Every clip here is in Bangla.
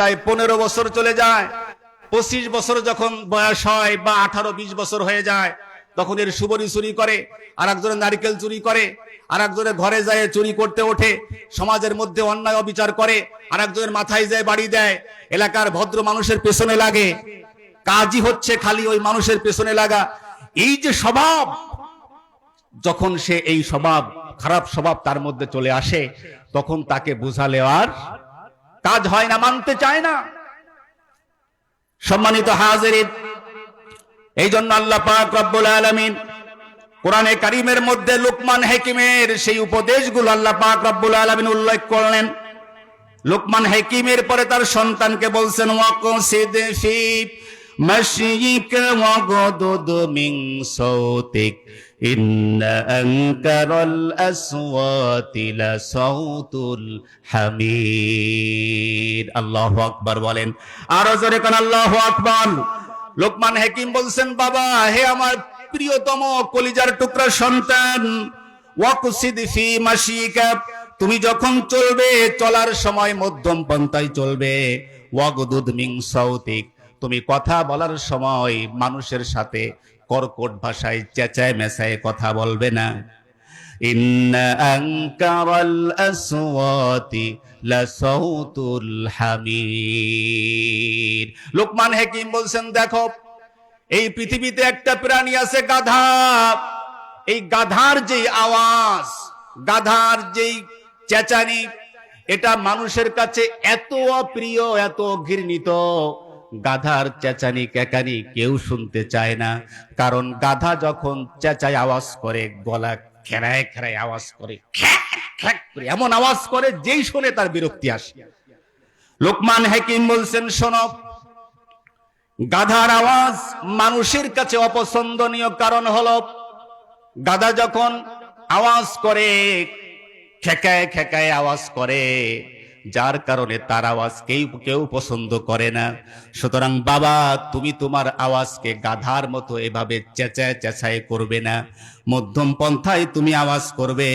যায় পনেরো বছর চলে যায়। পঁচিশ বছর যখন বয়স হয় বা আঠারো, বিশ বছর হয়ে যায়, তখন এর সুবরি চুরি করে আর একজনের নারিকেল চুরি করে আর একজনের ঘরে যায় চুরি করতে ওঠে, সমাজের মধ্যে অন্যায় অবিচার করে আর একজনের মাথায় যায় বাড়ি দেয়, এলাকার ভদ্র মানুষের পেছনে লাগে। কাজই হচ্ছে খালি ওই মানুষের পেছনে লাগা। এই যে স্বভাব, যখন সে এই স্বভাব, খারাপ স্বভাব তার মধ্যে চলে আসে, তখন তাকে বুঝালে আর কাজ হয় না, মানতে চায় না। সম্মানিত হাজিরিন এই জন্য আল্লাহ পাক রব্বুল আলামিন কোরআনে কারিমের মধ্যে লুকমান হাকিমের সেই উপদেশগুলো আল্লাহ পাক রব্বুল আলামিন উল্লেখ করলেন। লুকমান হাকিমের পরে তার সন্তানকে বলছেন, ওয়াকসিদ ইন্না আনকারাল আসওয়াতি লাসাউতুল হামিদ আল্লাহু আকবার বলেন। আরও জোরে কোন, আল্লাহু আকবার। লোকমান হাকিম বলছেন, বাবা, হে আমার প্রিয়তম কলিজার টুকরা সন্তান, ওয়াকুসিদ ফি মাশিকা, তুমি যখন চলবে, চলার সময় মধ্যম পন্থায় চলবে। ওয়াগদুদ মিং সাউতিক, তুমি কথা বলার সময় মানুষের সাথে কর্কট ভাষায় চেঁচায় মেশায় কথা বলবে না। লোকমান হাকিম বলছেন, দেখো, এই পৃথিবীতে একটা প্রাণী আছে গাধা। এই গাধার যেই আওয়াজ, গাধার যেই চেঁচানি, এটা মানুষের কাছে এত অপ্রিয়, এত ঘৃণিত। গাধার চেঁচানি কেকানি কেউ শুনতে চায় না। কারণ গাধা যখন চেঁচায় আওয়াজ করে, গলা খেরায় খেরায় আওয়াজ করে এমন আওয়াজ করে যেই শুনে তার বিরক্তি আসে। লোকমান হাকিম বলছেন শোনক গাধার আওয়াজ মানুষের কাছে অপছন্দনীয় কারণ হলো, গাধা যখন আওয়াজ করে খেকায় খেকায় আওয়াজ করে যার কারণে তার আওয়াজ কেউ কেউ পছন্দ করে না সুতরাং বাবা তুমি তোমার আওয়াজকে গাধার মতো এভাবে চেঁচায় চেঁচায় করবে না মধ্যম পন্থায় তুমি আওয়াজ করবে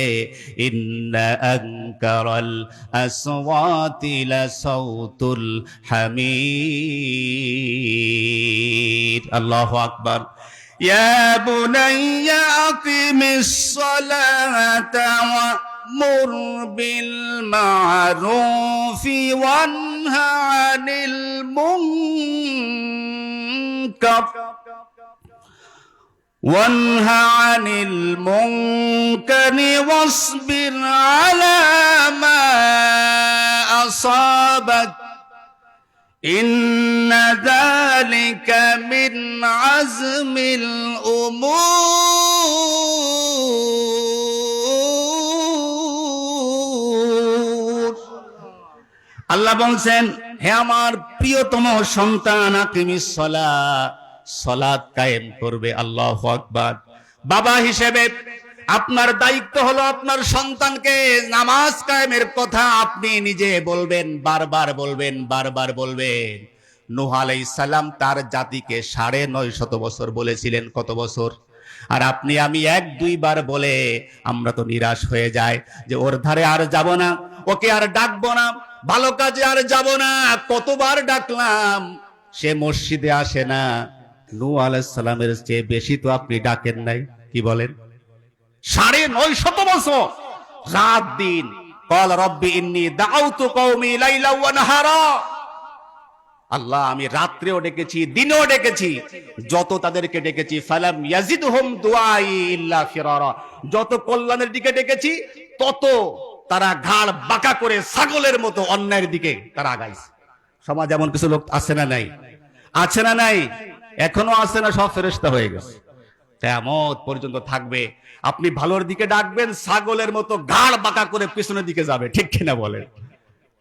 ইন্না আনকারাল আসওয়াতি লাসাউতুল হামিদ আল্লাহু আকবার يا بني أقم الصلاة وأمر بالمعروف وانه عن المنكر. وانه عن المنكر واصبر على ما أصابك. إن ذلك من عزم الأمور. আল্লাহ বলছেন, হে আমার প্রিয়তম সন্তান, আকিমিস সলা। সলাত কায়েম করবে, আল্লাহ আকবার। বাবা হিসেবে আপনার দায়িত্ব হলো আপনার সন্তানকে নামাজ কায়েমের কথা আপনি নিজে বলবেন, বারবার বলবেন বারবার বলবেন। নুহ সালাম তার জাতিকে সাড়ে নয় শত বছর বলেছিলেন, কত বছর? আর আপনি, আমি এক দুইবার বলে আমরা তো নিরাশ হয়ে যায় যে ওর ধারে আর যাব না, ওকে আর ডাকবো না ভালো কাজে আর যাব না। কতবার ডাকলাম, সে মসজিদে আসে না। নু আলাইসালামের চেয়ে বেশি তো আপনি ডাকেন নাই, কি বলেন? সাড়ে নয় শত বছর, রাত দিন, কল রব্বি ইন্নি দাউতু কওমি লাইলা আল্লাহ, আমি রাত্রেও ডেকেছি, দিনেও ডেকেছি। যত তাদেরকে ডেকেছি, ফালাম ইয়াজিদহুম দুআই ইল্লা ফিরারা। যত কল্যাণের দিকে ডেকেছি, তত তারা ঘাড় বাঁকা করে ছাগলের মতো অন্যায়ের দিকে তারা আগাইছে। সমাজ এমন কিছু লোক আছে না নাই? আছে না নাই? এখনও আছে না, সব ফেরেশতা হয়ে গেছে। কেমত পর্যন্ত থাকবে। আপনি ভালোর দিকে ডাকবেন, ছাগলের মতো ঘাড় বাঁকা করে পিছনের দিকে যাবে। ঠিক কিনা বলেন?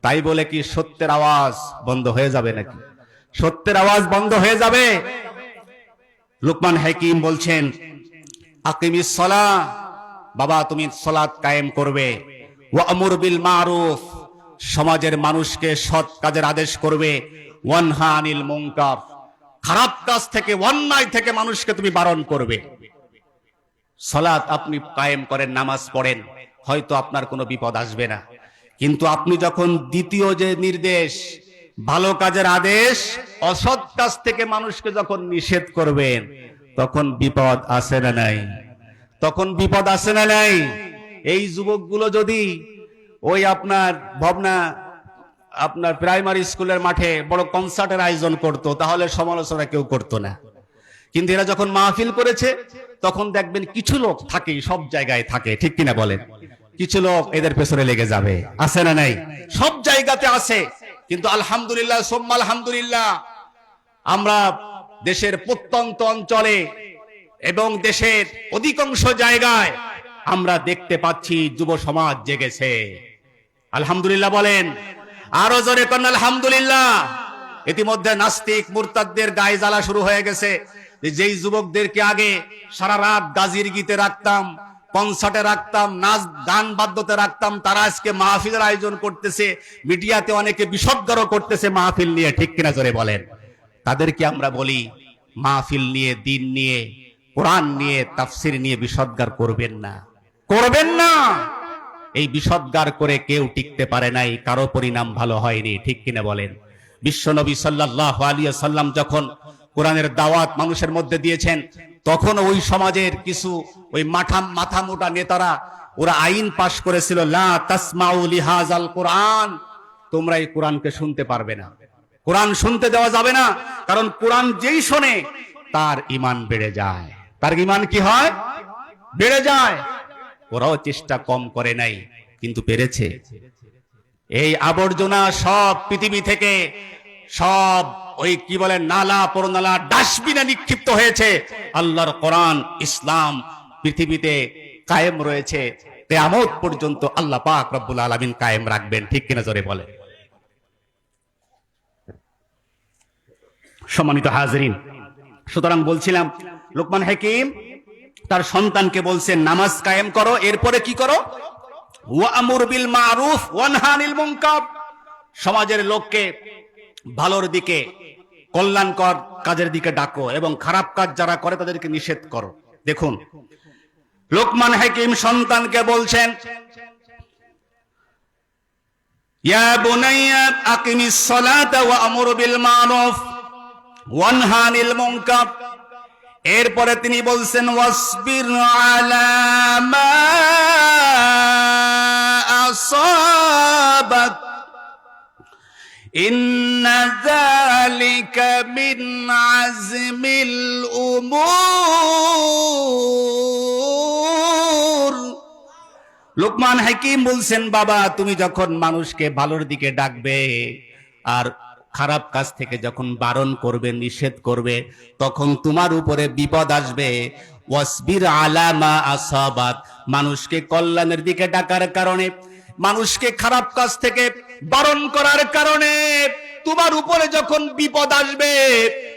তাই বলে কি সত্যের আওয়াজ বন্ধ হয়ে যাবে নাকি? সত্যের আওয়াজ বন্ধ হয়ে যাবে? লুকমান হাকিম বলছেন, আকিমিস সলা বাবা তুমি সলাৎ কায়েম করবে। ওয়ামুর বিল মারুফ। সমাজের মানুষকে সৎ কাজের আদেশ করবে। ওয়ানহা আনিল মুনকার। খারাপ কাজ থেকে, অন্যায় থেকে মানুষকে তুমি বারণ করবে। সলাৎ আপনি কায়েম করেন, নামাজ পড়েন। হয়তো আপনার কোনো বিপদ আসবে না। কিন্তু আপনি যখন দ্বিতীয় যে নির্দেশ, ভালো কাজের আদেশ, অসৎ কাজ থেকে মানুষকে যখন নিষেধ করবেন, তখন বিপদ আসে না নাই? তখন বিপদ আসে না নাই? এই যুবকগুলো যদি ওই আপনার ভবনা, আপনার প্রাইমারি স্কুলের মাঠে বড় কনসার্টের আয়োজন করত, তাহলে সমালোচনা কেউ করতো না। কিন্তু এরা যখন মাহফিল করেছে, তখন দেখবেন কিছু লোক থাকে, সব জায়গায় থাকে, ঠিক কিনা বলেন? কিছু লোক এদের পেছনে লেগে যাবে। আছে না নাই? সব জায়গাতে আছে। কিন্তু আলহামদুলিল্লাহ, সোম্মা আলহামদুলিল্লাহ, আমরা দেশের প্রত্যন্ত অঞ্চলে এবং দেশের অধিকাংশ জায়গায় আমরা দেখতে পাচ্ছি যুব সমাজ জেগেছে। আলহামদুলিল্লাহ বলেন, আরও জোরে কন্যা আলহামদুলিল্লাহ। ইতিমধ্যে নাস্তিক মুরতাদদের গায়ে জ্বালা শুরু হয়ে গেছে। যেই যুবকদেরকে আগে সারা রাত গাজির গীতে রাখতাম কনসার্টে রাখতাম, নাচ, গান বাদ্যতে রাখতাম, তারা আজকে মাহফিলের আয়োজন করতেছে, মিডিয়াতে অনেকে বিষদগারও করতেছে মাহফিল নিয়ে, ঠিক কিনা জোরে বলেন? তাদেরকে আমরা বলি, মাহফিল নিয়ে, দিন নিয়ে, কোরআন নিয়ে, তাফসির নিয়ে বিষদগার করবেন না। করবেন না। এই বিষদগার করে কেউ টিকতে পারে নাই, কারও পরিণাম ভালো হয়নি, ঠিক কিনা বলেন? বিশ্বনবী সাল্লাহ আলিয়া সাল্লাম যখন কোরআনের দাওয়াত মানুষের মধ্যে দিয়েছেন তখন ওই সমাজের কিছু ওই মাথা মাথা মোটা নেতারা, ওরা আইন পাশ করেছিল, লা তাসমাউ লিহাজাল কোরআন। তোমরা এই কোরআনকে শুনতে পারবে না। কোরআন শুনতে দেওয়া যাবে না, কারণ কোরআন যেই শোনে, তার ইমান বেড়ে যায়। তার ইমান কি হয়? বেড়ে যায়। ওরাও চেষ্টা কম করে নাই, কিন্তু পেরেছে। এই আবর্জনা সব পৃথিবী থেকে সব ওই কি বলে, নালা পরনালা ডাস্টবিনে নিক্ষিপ্ত হয়েছে। আল্লাহর কোরআন, ইসলাম পৃথিবীতে কায়েম রয়েছে। কেয়ামত পর্যন্ত আল্লাহ পাক রব্বুল আলামিন কায়েম রাখবেন, ঠিক কিনা জোরে বলে সম্মানিত হাজরিন, সুতরাং বলছিলাম, লোকমান হাকিম তার সন্তানকে বলছেন নামাজ কায়েম করো, এরপরে কি করো? বিল মারুফ সমাজের লোককে ভালোর দিকে, কল্যাণকর কাজের দিকে ডাকো এবং খারাপ কাজ যারা করে তাদেরকে নিষেধ করো। দেখুন, লোকমান হাকিম সন্তানকে বলছেন, ইয়া আকিমিস সালাতা ওয়া আমুর বিল মারুফ, ওয়ানহানিল মুনকার। এরপরে তিনি বলছেন ওয়াসবির আলা মা আসাবাক إن ذلك من عزم الأمور লোকমান হাকিম বলছেন বাবা তুমি যখন মানুষকে ভালোর দিকে ডাকবে আর খারাপ কাজ থেকে যখন বারণ করবে, নিষেধ করবে, তখন তোমার উপরে বিপদ আসবে। ওয়াসবির আলামা আসাবাত। মানুষকে কল্যাণের দিকে ডাকার কারণে, মানুষকে খারাপ কাজ থেকে বারণ করার কারণে তোমার উপরে যখন বিপদ আসবে,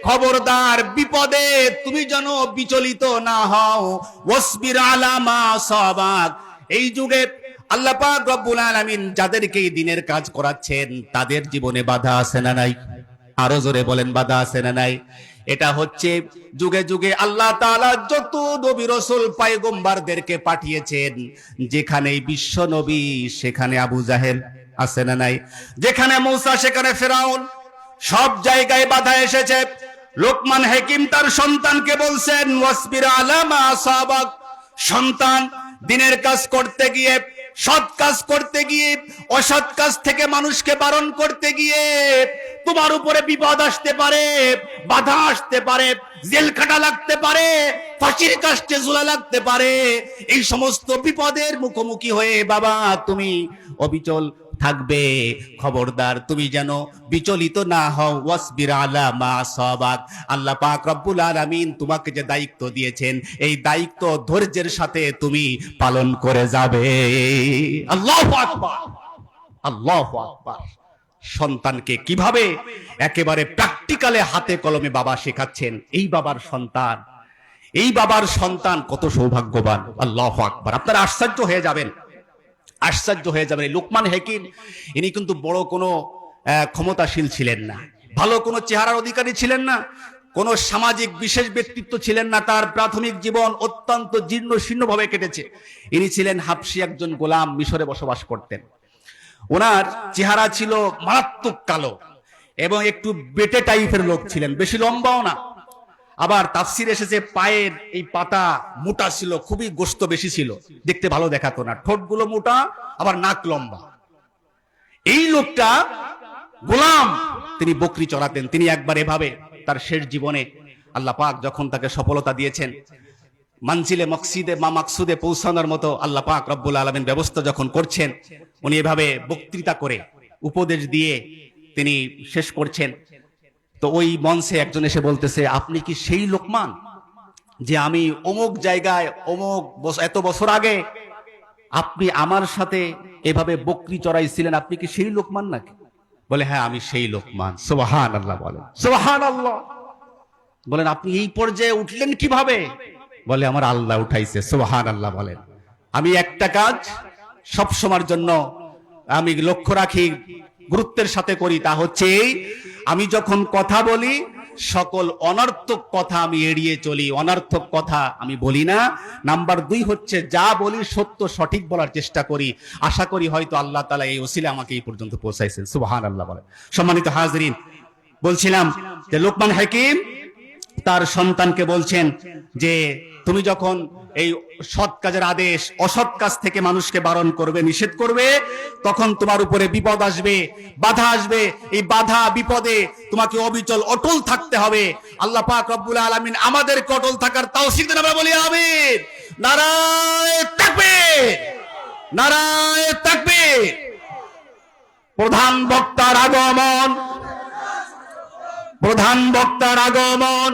খবরদার বিপদে তুমি যেন বিচলিত না হও। ওয়াসবির আলামা আসাবাত। এই যুগে আল্লাহ পাক রব্বুল আলামিন যাদেরকে এই দিনের কাজ করাচ্ছেন, তাদের জীবনে বাধা আছে না নাই? আরও জোরে বলেন, বাধা আছে না নাই? এটা হচ্ছে যুগে যুগে আল্লাহ তাআলা যত নবী রসুল পয়গম্বরদেরকে পাঠিয়েছেন যেখানে বিশ্ব নবী, সেখানে আবু জাহেল আছে না নাই? যেখানে মৌসা, সেখানে ফেরাউন, সব জায়গায় বাধা এসেছে। লোকমান হাকিম তার সন্তানকে বলছেন, ওয়াসবির আলামা সন্তান দিনের কাজ করতে গিয়ে সৎ কাজ করতে গিয়ে, অসৎ কাজ থেকে মানুষকে বারণ করতে গিয়ে তোমার উপরে বিপদ আসতে পারে, বাধা আসতে পারে জেল খাটা লাগতে পারে, ফাঁসির কাষ্টে ঝুলা লাগতে পারে। এই সমস্ত বিপদের মুখোমুখি হয়ে বাবা, তুমি অবিচল থাকবে। খবরদার, তুমি যেন বিচলিত না হও। ওয়াসবির আলা মা সাবাক আল্লাহ পাক রব্বুল আলামিন তোমাকে যে দায়িত্ব দিয়েছেন, এই দায়িত্ব ধৈর্যের সাথে তুমি পালন করে যাবে। আল্লাহু আকবার। আল্লাহু আকবার। সন্তানকে কীভাবে একেবারে প্র্যাকটিক্যালে হাতে কলমে বাবা শেখাচ্ছেন, এই বাবার সন্তান, এই বাবার সন্তান কত সৌভাগ্যবান। আল্লাহ আকবার। আপনারা আশ্চর্য হয়ে যাবেন। আশ্চর্য হয়ে যাবেন লোকমান হেকিম। ইনি কিন্তু বড় কোনো ক্ষমতাশীল ছিলেন না। ভালো কোনো চেহারার অধিকারী ছিলেন না। কোন সামাজিক বিশেষ ব্যক্তিত্ব ছিলেন না। তার প্রাথমিক জীবন অত্যন্ত জীর্ণ শীর্ণ ভাবে কেটেছে। ইনি ছিলেন হাফসি একজন গোলাম মিশরে বসবাস করতেন। ওনার চেহারা ছিল মারাত্মক কালো এবং একটু বেটে টাইপের লোক ছিলেন। বেশি লম্বাও না। আবার তাফসির এসেছে, পায়ের এই পাতা মোটা ছিল, খুবই গোস্ত বেশি ছিল। দেখতে ভালো দেখাতো না। ঠোঁটগুলো মোটা, আবার নাক লম্বা। এই লোকটা গোলাম। তিনি বকরি চড়াতেন, তিনি একবার এভাবে তার শেষ জীবনে আল্লাহ পাক যখন তাকে সফলতা দিয়েছেন মানসিলে মকসিদে, মা মাকসুদে পৌঁছানোর মতো আল্লাহ পাক রব্বুল আলমিন ব্যবস্থা যখন করছেন, উনি এভাবে বক্তৃতা করে উপদেশ দিয়ে তিনি শেষ করছেন। তো ওই মঞ্চে একজন এসে বলতেছে আপনি কি সেই লোকমান যে আমি অমুক জায়গায় অমুক এত বছর আগে আপনি আমার সাথে এভাবে বকরি চড়াইছিলেন আপনি কি সেই লোকমান নাকি? বলে হ্যাঁ আমি সেই লোকমান। সোবাহান আল্লাহ বলেন। সোবাহান আল্লাহ বলেন আপনি এই পর্যায়ে উঠলেন কীভাবে? বলে আমার আল্লাহ উঠাইছে। সোবাহান আল্লাহ বলেন। আমি একটা কাজ সব সময়ের জন্য আমি লক্ষ্য রাখি গুরুত্বের সাথে করি তা হচ্ছে এই আমি যখন কথা বলি, সকল অনর্থক কথা আমি এড়িয়ে চলি, অনর্থক কথা আমি বলি না। নাম্বার দুই হচ্ছে, যা বলি সত্য, সঠিক বলার চেষ্টা করি। আশা করি হয়তো আল্লাহ তালা এই ওসিলে আমাকে এই পর্যন্ত পৌঁছাইছেন। সুবাহান আল্লাহ বলে সম্মানিত হাজরিন, বলছিলাম যে লোকমান হাকিম তার সন্তানকে বলছেন যে তুমি যখন এই সৎ কাজের আদেশ, অসৎ কাজ থেকে মানুষকে বারণ করবে, নিষেধ করবে, তখন তোমার উপরে বিপদ আসবে, বাধা আসবে। এই বাধা, বিপদে তোমাকে অবিচল, অটল থাকতে হবে। আল্লাহ পাক রব্বুল আলামিন আমাদেরকে অটল থাকার তৌফিক দেন, আমরা বলি আমিন। নারায়ে তাকবীর! নারায়ে তাকবীর! প্রধান বক্তার আগমন। প্রধান বক্তার আগমন।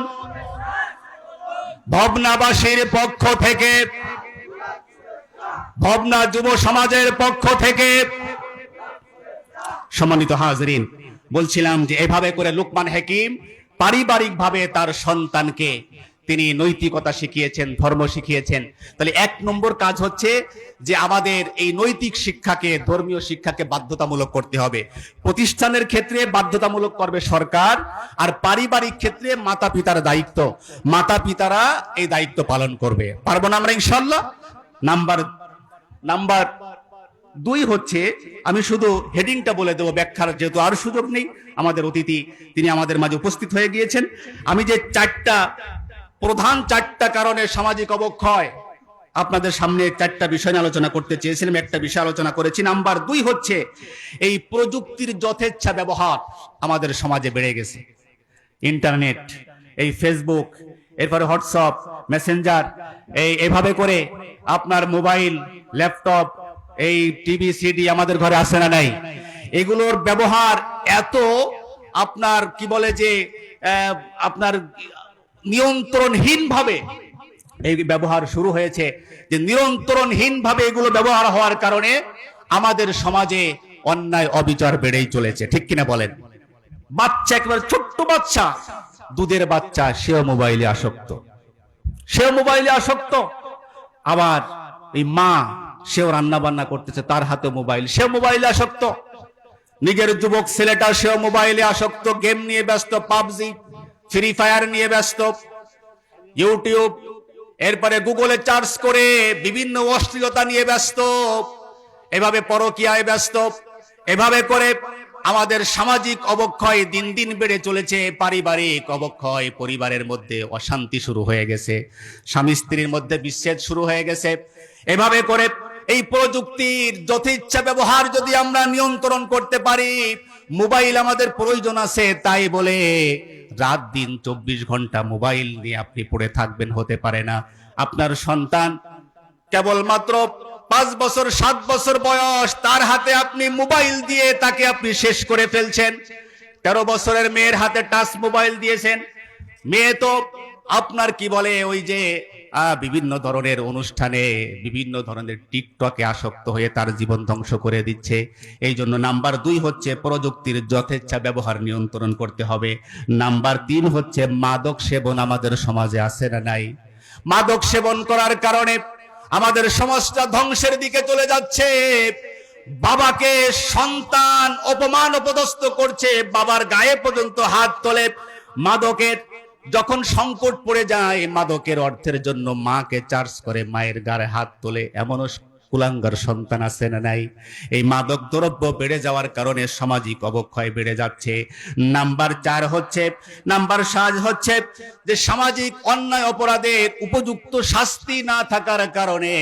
ভবনাবাসীর পক্ষ থেকে, ভবনা যুব সমাজের পক্ষ থেকে সম্মানিত হাজরিন, বলছিলাম যে এভাবে করে লুকমান হাকিম পারিবারিক ভাবে তার সন্তানকে তিনি নৈতিকতা শিখিয়েছেন, ধর্ম শিখিয়েছেন। তাহলে এক নম্বর কাজ হচ্ছে যে আমাদের এই নৈতিক শিক্ষাকে, ধর্মীয় শিক্ষাকে বাধ্যতামূলক করতে হবে। প্রতিষ্ঠানের ক্ষেত্রে বাধ্যতামূলক করবে সরকার, আর পারিবারিক ক্ষেত্রে মাতা পিতার দায়িত্ব। মাতা পিতারা এই দায়িত্ব পালন করবে। পারব না আমরা ইনশাল্লাহ নাম্বার নাম্বার দুই হচ্ছে, আমি শুধু হেডিংটা বলে দেবো, ব্যাখ্যার যেহেতু আর সুযোগ নেই, আমাদের অতিথি, তিনি আমাদের মাঝে উপস্থিত হয়ে গিয়েছেন। আমি যে চারটা প্রধান চারটা কারণে সামাজিক অবক্ষয়। আপনাদের সামনে চারটা বিষয় নিয়ে আলোচনা করতে চেয়েছিলাম, একটা বিষয় আলোচনা করেছি। নাম্বার দুই হচ্ছে, এই প্রযুক্তির যথেচ্ছা ব্যবহার আমাদের সমাজে বেড়ে গেছে। ইন্টারনেট, এই ফেসবুক, এরপরে হোয়াটসঅ্যাপ, মেসেঞ্জার, এই এভাবে করে আপনার মোবাইল, ল্যাপটপ, এই টিভি, সিডি আমাদের ঘরে আসে না নাই। এগুলোর ব্যবহার এত আপনার কি বলে যে আপনার নিয়ন্ত্রণহীন ভাবে এই ব্যবহার শুরু হয়েছে, যে নিয়ন্ত্রণহীন ভাবে এগুলো ব্যবহার হওয়ার কারণে আমাদের সমাজে অন্যায় অবিচার বেড়েই চলেছে, ঠিক কিনা বলেন? বাচ্চা একেবারে, ছোট্ট বাচ্চা, দুধের বাচ্চা, সেও মোবাইলে আসক্ত। সেও মোবাইলে আসক্ত। আবার এই মা, সেও রান্না বান্না করতেছে, তার হাতে মোবাইল, সেও মোবাইলে আসক্ত। নিজের যুবক ছেলেটা, সেও মোবাইলে আসক্ত, গেম নিয়ে ব্যস্ত, পাবজি ফ্রি ফায়ার নিয়ে ব্যস্ত। ইউটিউব এরপরে গুগলে চার্জ করে বিভিন্ন অশ্লীলতা নিয়ে ব্যস্ত। এভাবে পরকিয়ায় ব্যস্ত। এভাবে করে আমাদের সামাজিক অবক্ষয় দিন দিন বেড়ে চলেছে। পারিবারিক অবক্ষয় পরিবারের মধ্যে অশান্তি শুরু হয়ে গেছে। স্বামী স্ত্রীর মধ্যে বিচ্ছেদ শুরু হয়ে গেছে। এভাবে করে এই প্রযুক্তির যথেচ্ছা ব্যবহার যদি আমরা নিয়ন্ত্রণ করতে পারি, মোবাইল আমাদের প্রয়োজন আছে, তাই বলে রাত দিন চব্বিশ ঘণ্টা মোবাইল নিয়ে আপনি পড়ে থাকবেন, হতে পারে না। আপনার সন্তান কেবলমাত্র পাঁচ বছর, সাত বছর বয়স, তার হাতে আপনি মোবাইল দিয়ে তাকে আপনি শেষ করে ফেলছেন। তেরো বছরের মেয়ের হাতে টাচ মোবাইল দিয়েছেন। মেয়ে তো আপনার কি বলে ওই যে বিভিন্ন ধরনের অনুষ্ঠানে, বিভিন্ন ধরনের টিকটকে আসক্ত হয়ে তার জীবন ধ্বংস করে দিচ্ছে। এই জন্য নাম্বার দুই হচ্ছে প্রযুক্তির যথেচ্ছা ব্যবহার নিয়ন্ত্রণ করতে হবে। নাম্বার তিন হচ্ছে মাদক সেবন আমাদের সমাজে আছে না নাই? মাদক সেবন করার কারণে আমাদের সমাজটা ধ্বংসের দিকে চলে যাচ্ছে। বাবাকে সন্তান অপমান অপদস্থ করছে, বাবার গায়ে পর্যন্ত হাত তোলে। মাদকের যখন সংকট পড়ে যায়, মাদকের অর্থের জন্য মাকে চার্জ করে মায়ের গায়ে হাত তোলে। এমনও কুলাঙ্গার সন্তান আছে না নাই? এই মাদক দ্রব্য বেড়ে যাওয়ার কারণে সামাজিক অবক্ষয় বেড়ে যাচ্ছে। নাম্বার চার হচ্ছে, নাম্বার সাজ হচ্ছে যে সামাজিক অন্যায় অপরাধের উপযুক্ত শাস্তি না থাকার কারণে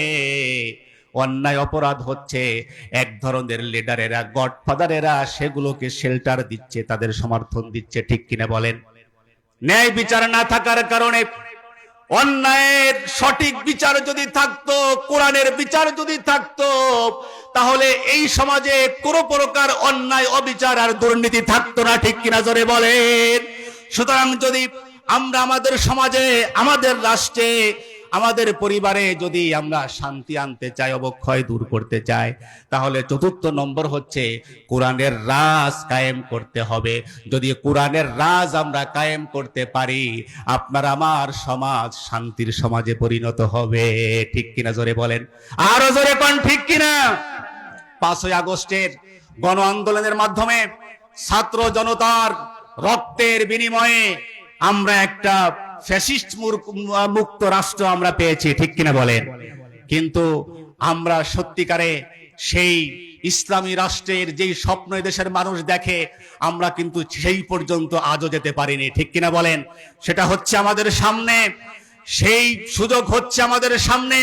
অন্যায় অপরাধ হচ্ছে। এক ধরনের লিডারেরা গডফাদারেরা সেগুলোকে শেল্টার দিচ্ছে, তাদের সমর্থন দিচ্ছে, ঠিক কিনা বলেন? ন্যায় বিচার না থাকার কারণে অন্যায়ের সঠিক বিচার যদি থাকতো, কোরআনের বিচার যদি থাকতো, তাহলে এই সমাজে কোন প্রকার অন্যায়, অবিচার আর দুর্নীতি থাকতো না, ঠিক কিনা জোরে বলেন? সুতরাং যদি আমরা আমাদের সমাজে, আমাদের রাষ্ট্রে আমাদের পরিবারে যদি আমরা শান্তি আনতে চাই, অবক্ষয় দূর করতে চাই, তাহলে চতুর্থ নম্বর হচ্ছে কোরআনের রাজ কায়েম করতে হবে। যদি কোরআনের রাজ আমরা কায়েম করতে পারি, আপনার আমার সমাজ শান্তির সমাজে পরিণত হবে। ঠিক কিনা জোরে বলেন? আরও জোরে পান ঠিক কিনা? পাঁচই আগস্টের গণ আন্দোলনের মাধ্যমে ছাত্র জনতার রক্তের বিনিময়ে আমরা একটা ফ্যাসিস্ট মুক্ত রাষ্ট্র আমরা পেয়েছি, ঠিক কিনা বলেন? কিন্তু আমরা সত্যিকারে সেই ইসলামী রাষ্ট্রের যেই স্বপ্ন দেশের মানুষ দেখে, আমরা কিন্তু সেই পর্যন্ত আজও যেতে পারিনি, ঠিক কিনা বলেন? সেটা হচ্ছে আমাদের সামনে, সেই সুযোগ হচ্ছে আমাদের সামনে।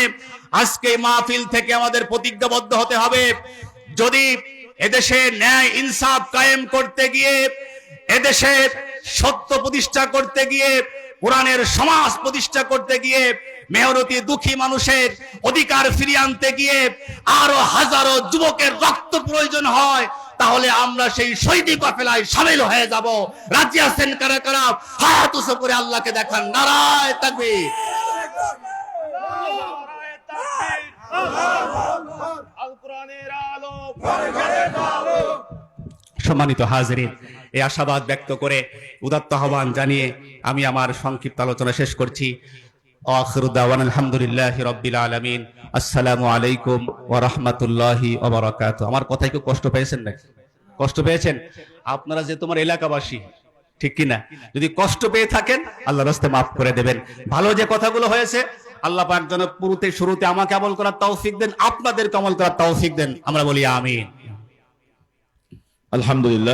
আজকে মাহফিল থেকে আমাদের প্রতিজ্ঞাবদ্ধ হতে হবে। যদি এদেশে ন্যায় ইনসাফ কায়েম করতে গিয়ে, এদেশে সত্য প্রতিষ্ঠা করতে গিয়ে কোরআনের সমাজ প্রতিষ্ঠা করতে গিয়ে মেহনতি দুঃখী মানুষের অধিকার ফিরিয়ে আনতে গিয়ে আরও হাজারো যুবকের রক্ত প্রয়োজন হয়, তাহলে আমরা সেই শহীদি কাফেলায় সামিল হয়ে যাব। রাজি আছেন কারা কারা? হাত উঁচু করে আল্লাহকে দেখান। নারায় থাকবে আল কোরআনের আলো। সম্মানিত হাজিরিন, এই আশাবাদ ব্যক্ত করে উদাত্ত আহ্বান জানিয়ে আমি আমার সংক্ষিপ্ত আলোচনা শেষ করছি। আখিরু দাওয়ান আলহামদুলিল্লাহ রব্বিল আলামিন। আসসালামু আলাইকুম ওয়া রাহমাতুল্লাহি আমার কথায় কেউ কষ্ট পেয়েছেন নাকি? কষ্ট পেয়েছেন? আপনারা যে তোমার এলাকাবাসী, ঠিক কিনা? যদি কষ্ট পেয়ে থাকেন আল্লাহ রাস্তে মাফ করে দেবেন। ভালো যে কথাগুলো হয়েছে, আল্লাহ পাক যেন পুরোতে, শুরুতে আমাকে আমল করার তৌফিক দেন, আপনাদেরকে আমল করার তৌফিক দেন। আমরা বলি আমিন। আলহামদুলিল্লাহ